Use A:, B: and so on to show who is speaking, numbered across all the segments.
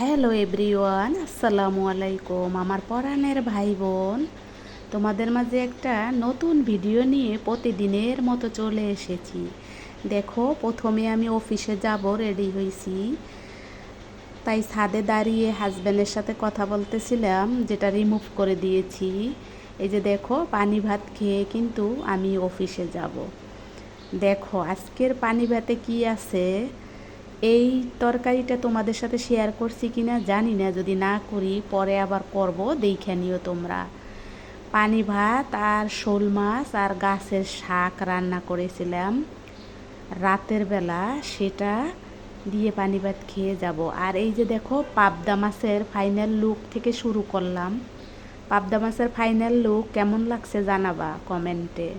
A: Hello everyone, আসসালামু আলাইকুম। আমার পরাণের ভাই বোন তোমাদের মাঝে একটা নতুন ভিডিও নিয়ে প্রতিদিনের মতো চলে এসেছি। দেখো, প্রথমে আমি অফিসে যাব, রেডি হয়েছি তাই ছাদে দাঁড়িয়ে হাজব্যান্ডের সাথে কথা বলতেছিলাম, যেটা রিমুভ করে দিয়েছি। এই যে দেখো, পানি ভাত খেয়ে কিন্তু আমি অফিসে যাব। দেখো, আজকের পানি ভাতে কি আছে? এই তরকারিটা তোমাদের সাথে শেয়ার করছি কি না জানি না, যদি না করি পরে আবার করব, দেখে নিও তোমরা। পানি ভাত আর শোল মাছ আর গাছের শাক রান্না করেছিলাম। রাতের বেলা সেটা দিয়ে পানি ভাত খেয়ে যাব। আর এই যে দেখো, পাবদা মাছের ফাইনাল লুক থেকে শুরু করলাম। পাবদা মাছের ফাইনাল লুক কেমন লাগছে জানাবা কমেন্টে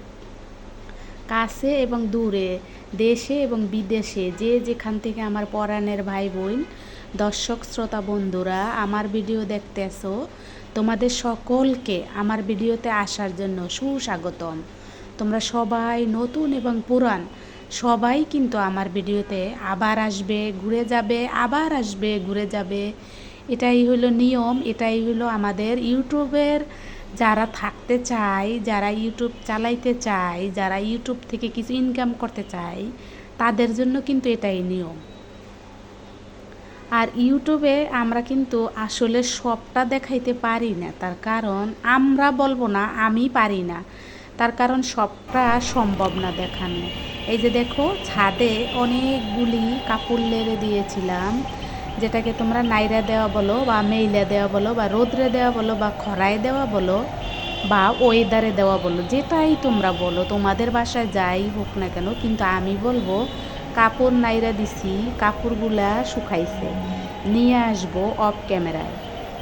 A: কাছে এবং দূরে, দেশে এবং বিদেশে, যে যেখান থেকে আমার পরাণের ভাই বোন দর্শক, শ্রোতা, বন্ধুরা, আমার ভিডিও দেখতেছো, তোমাদের সকলকে আমার ভিডিওতে আসার জন্য সুস্বাগতম। তোমরা সবাই নতুন এবং পুরান, সবাই কিন্তু আমার ভিডিওতে আবার আসবে, ঘুরে যাবে, আবার আসবে, ঘুরে যাবে। এটাই হলো নিয়ম, এটাই হলো আমাদের ইউটিউবের যারা থাকতে চায়, যারা ইউটিউব চালাইতে চায়, যারা ইউটিউব থেকে কিছু ইনকাম করতে চায়, তাদের জন্য কিন্তু এটাই নিয়ম। আর ইউটিউবে আমরা কিন্তু আসলে সবটা দেখাইতে পারি না। তার কারণ আমরা বলব না, আমি পারি না। তার কারণ সবটা সম্ভব না দেখানো। এই যে দেখো, ছাদে অনেকগুলি কাপড় লেড়ে দিয়েছিলাম। যেটাকে তোমরা নাইরা দেওয়া বলো বা মেইলা দেওয়া বলো বা রোদ্রে দেওয়া বলো বা খরায় দেওয়া বলো বা ওয়েদারে দেওয়া বলো, যেটাই তোমরা বলো, তোমাদের বাসায় যাই হোক না কেন, কিন্তু আমি বলব কাপড় নাইরা দিছি, কাপড়গুলা শুকাইছে, নিয়ে আসব অফ ক্যামেরায়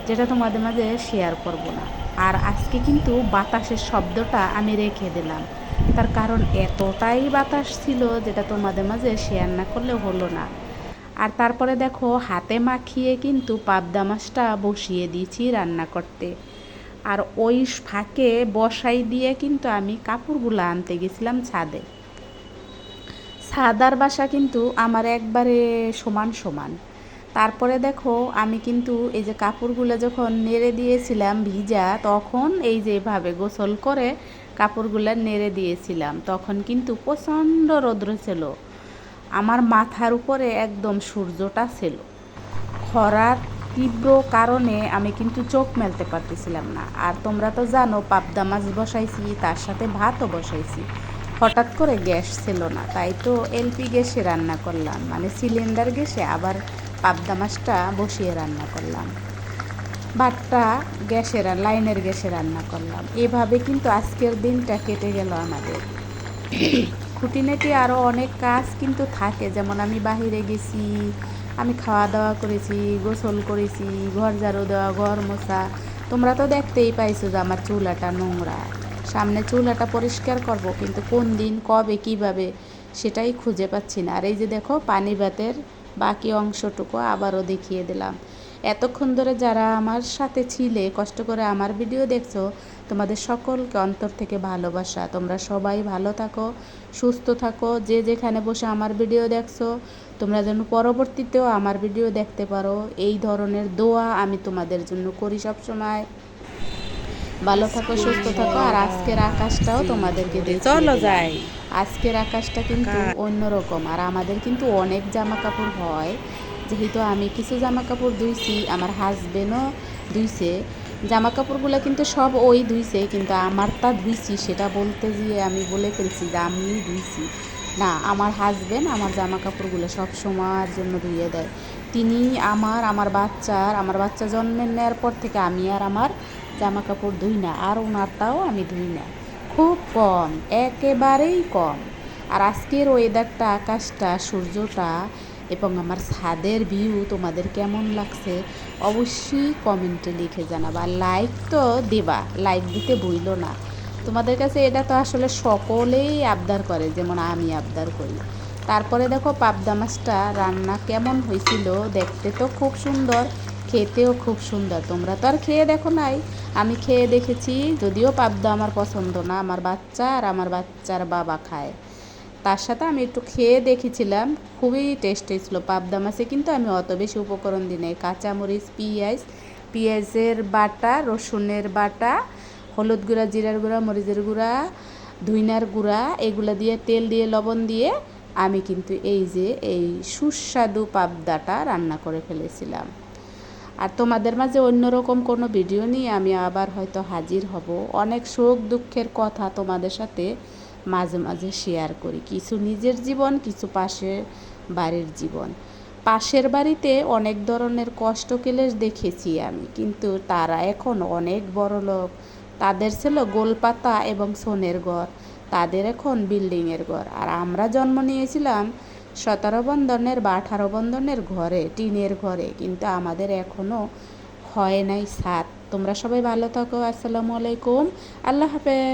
A: যেটা তোমাদের মাঝে শেয়ার করব না। আর আজকে কিন্তু বাতাসের শব্দটা আমি রেখে দিলাম, তার কারণ এতটাই বাতাস ছিল যেটা তোমাদের মাঝে শেয়ার না করলে হলো না। আর তারপরে দেখো, হাতে মাখিয়ে কিন্তু পাবদা মাছটা বসিয়ে দিয়েছি রান্না করতে। আর ওই ফাঁকে বসাই দিয়ে কিন্তু আমি কাপড়গুলো আনতে গেছিলাম ছাদে। ছাদার বাসা কিন্তু আমার একবারে সমান সমান। তারপরে দেখো, আমি কিন্তু এই যে কাপড়গুলো যখন নেড়ে দিয়েছিলাম ভিজা, তখন এই যে এভাবে গোসল করে কাপড়গুলো নেড়ে দিয়েছিলাম। তখন কিন্তু প্রচণ্ড রৌদ্র ছিল। আমার মাথার উপরে একদম সূর্যটা ছিল। খরার তীব্র কারণে আমি কিন্তু চোখ মেলতে পারতেছিলাম না। আর তোমরা তো জানো, পাবদা মাছ বসাইছি, তার সাথে ভাতও বসাইছি। হঠাৎ করে গ্যাস ছিল না, তাই তো এলপি গ্যাসে রান্না করলাম। মানে সিলিন্ডার গ্যাসে আবার পাবদা মাছটা বসিয়ে রান্না করলাম। ভাতটা গ্যাসের লাইনের গ্যাসে রান্না করলাম। এভাবে কিন্তু আজকের দিনটা কেটে গেল আমাদের। খুঁটিনাটি আরও অনেক কাজ কিন্তু থাকে। যেমন আমি বাহিরে গেছি, আমি খাওয়া দাওয়া করেছি, গোসল করেছি, ঘর ঝাড়ু দেওয়া, ঘর মোছা। তোমরা তো দেখতেই পাইছো যে আমার চুলাটা নোংরা। সামনে চুলাটা পরিষ্কার করব, কিন্তু কোন দিন, কবে, কীভাবে, সেটাই খুঁজে পাচ্ছি না। আর এই যে দেখো, পানি ভাতের বাকি অংশটুকু আবারও দেখিয়ে দিলাম। এতক্ষণ ধরে যারা আমার সাথে ছিলে, কষ্ট করে আমার ভিডিও দেখছ তোমাদের সকলকে অন্তর থেকে ভালোবাসা। তোমরা সবাই ভালো থাকো সুস্থ থাকো। যে যেখানে বসে আমার ভিডিও দেখছ তোমরা যেন পরবর্তীতেও আমার ভিডিও দেখতে পারো। এই ধরনের দোয়া আমি তোমাদের জন্য করি সবসময়। ভালো থাকো সুস্থ থাকো। আর আজকের আকাশটাও তোমাদেরকে চলো যাই। আজকের আকাশটা কিন্তু অন্যরকম। আর আমাদের কিন্তু অনেক জামা কাপড় হয়। যেহেতু আমি কিছু জামা কাপড় ধুইছি আমার হাজবেন্ডও ধুইছে। জামা কাপড়গুলো কিন্তু সব ওই ধুইছে, কিন্তু আমারটা ধুইছি, সেটা বলতে গিয়ে আমি বলে ফেলছি যে আমি ধুইছি। না, আমার হাজবেন্ড আমার জামা কাপড়গুলো সব সময়ের জন্য ধুয়ে দেয়। তিনি আমার আমার বাচ্চার, আমার বাচ্চা জন্মের নেওয়ার পর থেকে আমি আর আমার জামা কাপড় ধুই না, আর ওনারটাও আমি ধুই না। খুব কম, একেবারেই কম। আর আজকের ওয়েদারটা আকাশটা, সূর্যটা এবং আমার ছাদের ভিউ তোমাদের কেমন লাগছে অবশ্যই কমেন্টে লিখে জানাবা। লাইক তো দেবা লাইক দিতে ভুইল না। তোমাদের কাছে এটা তো আসলে সকলেই আবদার করে, যেমন আমি আবদার করি। তারপরে দেখো, পাবদা মাছটা রান্না কেমন হয়েছিল দেখতে তো খুব সুন্দর, খেতেও খুব সুন্দর। তোমরা তো আর খেয়ে দেখো নাই। আমি খেয়ে দেখেছি, যদিও পাবদা আমার পছন্দ না, আমার বাচ্চা আর আমার বাচ্চার বাবা খায়। তার সাথে আমি একটু খেয়ে দেখেছিলাম। খুবই টেস্ট হয়েছিল পাবদা মাছে কিন্তু আমি অত বেশি উপকরণ দিই নাই। কাঁচামরিচ, পিঁয়াজ, পেঁয়াজের বাটা, রসুনের বাটা, হলুদ গুঁড়া, জিরার গুঁড়া, মরিচের গুঁড়া, ধুইনার গুঁড়া, এগুলো দিয়ে তেল দিয়ে, লবণ দিয়ে আমি কিন্তু এই যে এই সুস্বাদু পাবদাটা রান্না করে ফেলেছিলাম। আর তোমাদের মাঝে অন্যরকম কোনো ভিডিও নিয়ে আমি আবার হয়তো হাজির হব। অনেক সুখ দুঃখের কথা তোমাদের সাথে। মাঝে মাঝে শেয়ার করি। কিছু নিজের জীবন, কিছু পাশে বাড়ির জীবন। পাশের বাড়িতে অনেক ধরনের কষ্ট কেলেস দেখেছি আমি, কিন্তু তারা এখন অনেক বড় লোক। তাদের ছিল গোলপাতা এবং সোনের ঘর, তাদের এখন বিল্ডিংয়ের ঘর। আর আমরা জন্ম নিয়েছিলাম সতেরো বন্ধনের বা আঠারো বন্ধনের ঘরে, টিনের ঘরে, কিন্তু আমাদের এখনও হয় নাই সাত। তোমরা সবাই ভালো থাকো, আসসালামু আলাইকুম। আল্লাহ হাফেজ।